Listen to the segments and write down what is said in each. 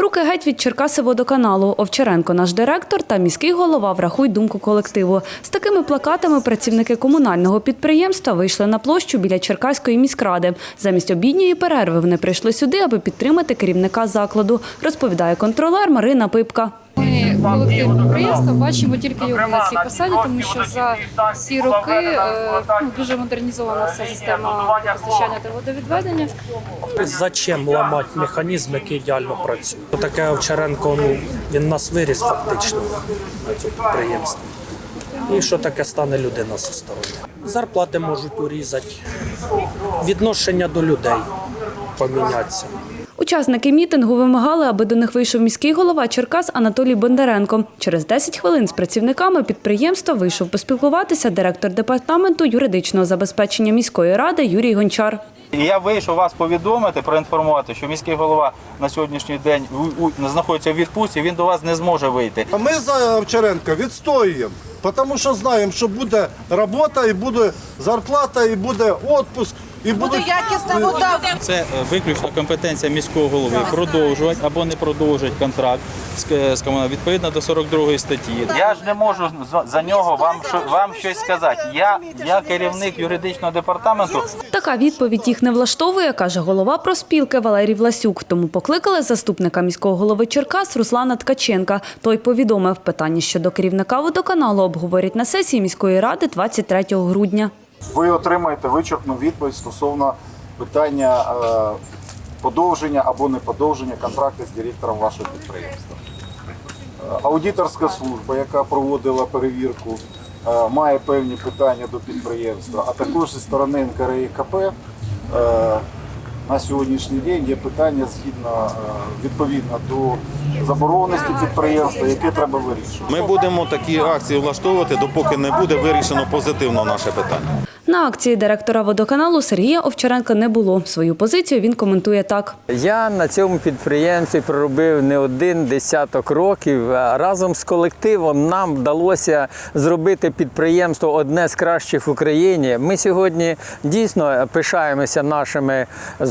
Руки геть від Черкаси-водоканалу. Овчаренко, наш директор та міський голова врахуй думку колективу. З такими плакатами працівники комунального підприємства вийшли на площу біля Черкаської міськради. Замість обідньої перерви вони прийшли сюди, аби підтримати керівника закладу, розповідає контролер Марина Пипка. Колектив підприємства бачимо тільки його на цій посаді, тому що за ці роки е, ну, дуже модернізована вся система постачання та водовідведення. Зачем ламати механізм, який ідеально працює? Таке Овчаренко, ну він нас виріс фактично на цьому підприємстві. І що таке стане людина зі сторони? Зарплати можуть урізати, відношення до людей помінятися. Учасники мітингу вимагали, аби до них вийшов міський голова Черкас Анатолій Бондаренко. Через 10 хвилин з працівниками підприємства вийшов поспілкуватися директор департаменту юридичного забезпечення міської ради Юрій Гончар. Я вийшов вас повідомити, проінформувати, що міський голова на сьогоднішній день знаходиться в відпустці, він до вас не зможе вийти. А ми за Овчаренка відстоюємо, тому що знаємо, що буде робота, і буде зарплата, і буде відпуск, і буде якісна вода. Це е, виключно компетенція міського голови продовжувати або не продовжувати контракт з, е, відповідно до 42 статті. Я ж не можу за- за нього вам вам щось сказати. Я, я керівник юридичного департаменту. Така відповідь їх не влаштовує, каже голова проспілки Валерій Власюк. Тому покликали заступника міського голови Черкас Руслана Ткаченка. Той повідомив, питання щодо керівника водоканалу обговорять на сесії міської ради 23 грудня. Ви отримаєте вичерпну відповідь стосовно питання е, подовження або не подовження контракту з директором вашого підприємства. Е, Аудиторська служба, яка проводила перевірку, е, має певні питання до підприємства, а також зі сторони НКРІКП на сьогоднішній день є питання згідно е, відповідно до забороненості підприємства, яке треба вирішувати. Ми будемо такі акції влаштовувати, допоки не буде вирішено позитивно наше питання. На акції директора водоканалу Сергія Овчаренка не було. Свою позицію він коментує так. Я на цьому підприємстві проробив не один десяток років. Разом з колективом нам вдалося зробити підприємство одне з кращих в Україні. Ми сьогодні дійсно пишаємося нашими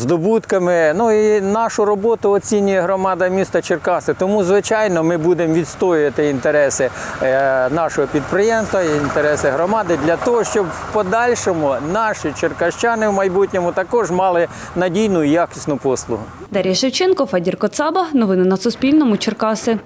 здобутками. Ну і нашу роботу оцінює громада міста Черкаси. Тому, звичайно, ми будемо відстоювати інтереси е, нашого підприємства, інтереси громади для того, щоб в подальшому наші черкащани в майбутньому також мали надійну і якісну послугу. Дар'я Шевченко, Федір Коцаба. Новини на Суспільному. Черкаси.